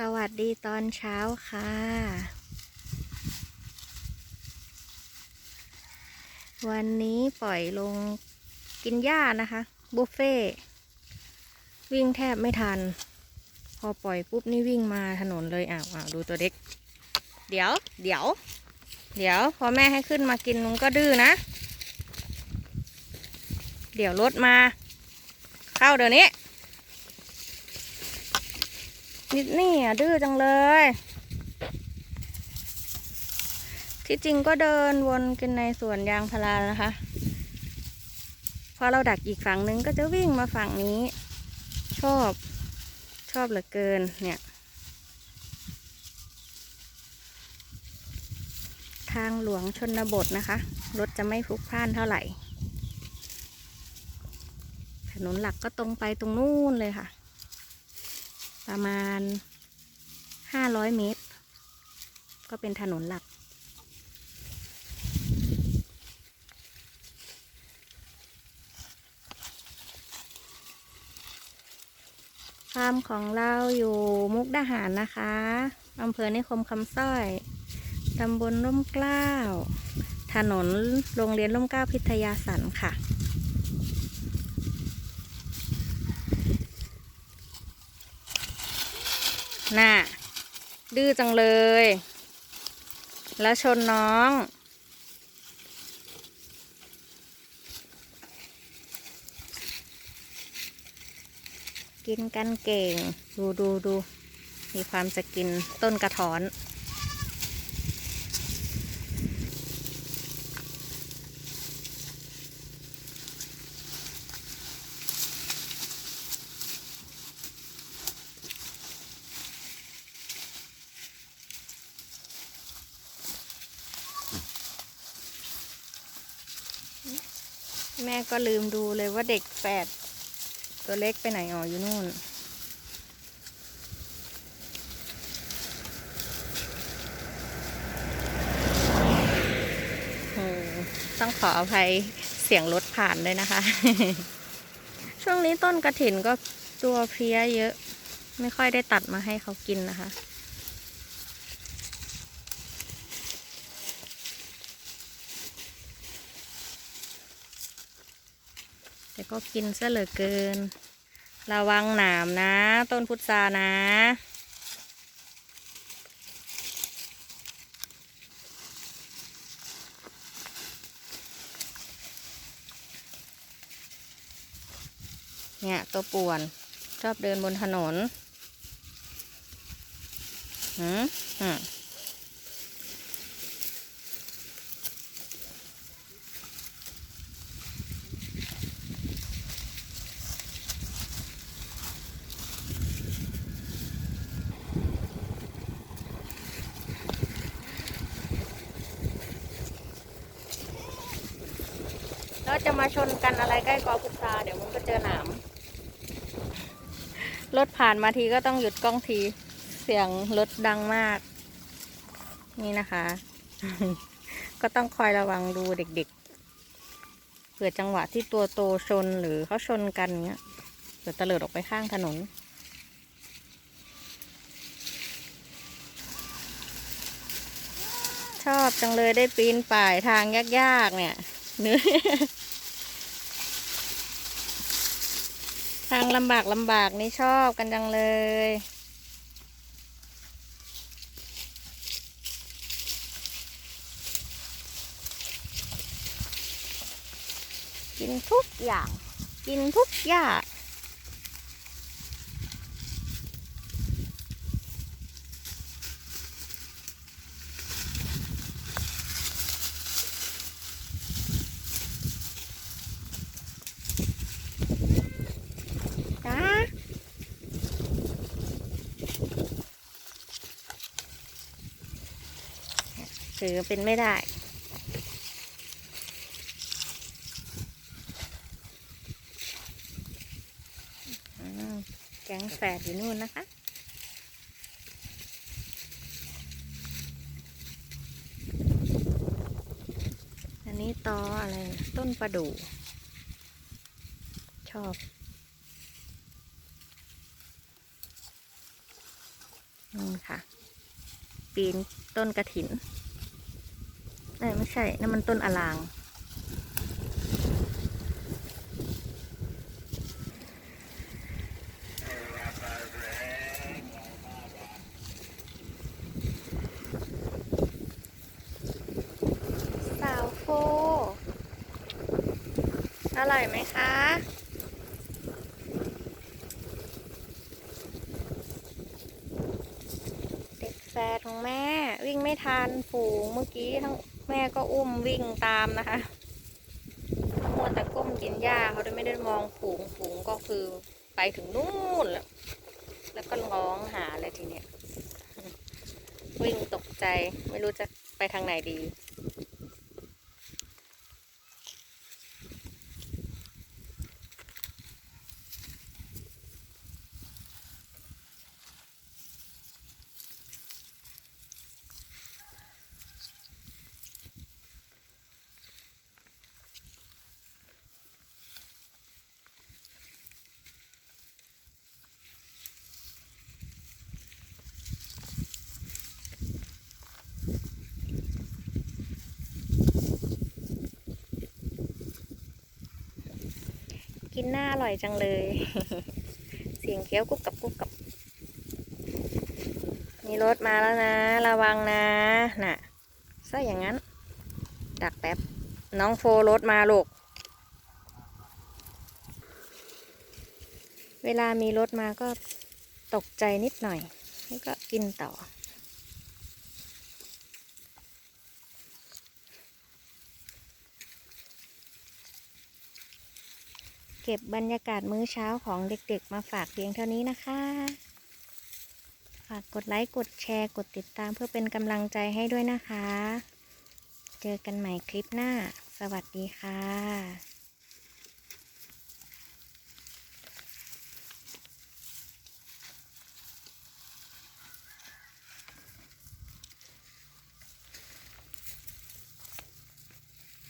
สวัสดีตอนเช้าค่ะ วันนี้ปล่อยลงกินหญ้านะคะ บุฟเฟ่์วิ่งแทบไม่ทัน พอปล่อยปุ๊บนี่วิ่งมาถนนเลยอ้าวอ้าวดูตัวเด็ก เดี๋ยว เดี๋ยว เดี๋ยว พอแม่ให้ขึ้นมากินมันก็ดื้อนะ เดี๋ยวรถมา เข้าเดี๋ยวนี้ นิดนี่อะดื้อจังเลย ที่จริงก็เดินวนกันในสวนยางพารานะคะ พอเราดักอีกฝั่งนึงก็จะวิ่งมาฝั่งนี้ ชอบชอบเหลือเกินเนี่ย ทางหลวงชนบทนะคะ รถจะไม่พลุกพล่านเท่าไหร่ ถนนหลักก็ตรงไปตรงนู่นเลยค่ะ ประมาณห้าร้อยเมตร ก็เป็นถนนหลัก ฟาร์มของเราอยู่มุกดาหารนะคะอำเภอนิคมคำสร้อยตำบลร่มเกล้า ถนนโรงเรียนร่มเกล้าพิทยาสันค่ะ น่ะดื้อจังเลย แล้วชนน้อง กินกันเก่ง ดูดูดู มีความจะกินต้นกระถอน แม่ก็ลืมดูเลยว่าเด็กแฝดตัวเล็กไปไหนอ๋ออยู่นู่นโอ้ต้องขออภัยเสียงรถผ่านด้วยนะคะ ช่วงนี้ต้นกระถินก็ตัวเพี้ยเยอะ ไม่ค่อยได้ตัดมาให้เขากินนะคะ ก็กินซะเหลือเกิน ระวังหนามนะ ต้นพุทรานะเนี่ยตัวป่วนชอบเดินบนถนนหืมหืม แล้วจะมาชนกันอะไรใกล้กอพุทราเดี๋ยวมันก็เจอหนามรถผ่านมาทีก็ต้องหยุดกล้องทีเสียงรถดังมาก นี่นะคะ ก็ต้องคอยระวังดูเด็กๆเผื่อจังหวะที่ตัวโตชนหรือเขาชนกันเงี้ยเผื่อตะเลิดออกไปข้างถนนชอบจังเลยได้ปีนป่ายทางยากๆ เนี่ยเนื้อางลำบากลำบากนี่ชอบกันจังเลย กินทุกอย่าง กินทุกอย่าง จ้า ถือเป็นไม่ได้แก๊งแฝดอยู่นู่นนะคะ อันนี้ตออะไร ต้นประดู่ชอบ นี่ค่ะ ปีนต้นกระถิน เอ้ยไม่ใช่นั่นมันต้นอลาง สาวโฟ อร่อยไหมคะเด็กแฝดของแม่วิ่งไม่ทันฝูงเมื่อกี้ทั้ง แม่ก็อุ้มวิ่งตามนะคะมัวแต่ก้มกินหญ้าเขาเลยไม่ได้มองฝูงฝูงก็คือไปถึงนู่นแล้วแล้วก็ร้องหาเลยทีเนี้ยวิ่งตกใจไม่รู้จะไปทางไหนดี นหน้าอร่อยจังเลย เสียงเคี้ยวกุบกับกุบกับ มีรถมาแล้วนะ ระวังนะ น่ะซะอย่างนั้น ดักแป๊บ น้องโฟรถมาลูก เวลามีรถมาก็ตกใจนิดหน่อย แล้วก็กินต่อ เก็บบรรยากาศมื้อเช้าของเด็กๆ มาฝากเพียงเท่านี้นะคะ ฝากกดไลค์ กดแชร์ กดติดตามเพื่อเป็นกำลังใจให้ด้วยนะคะ เจอกันใหม่คลิปหน้า สวัสดีค่ะ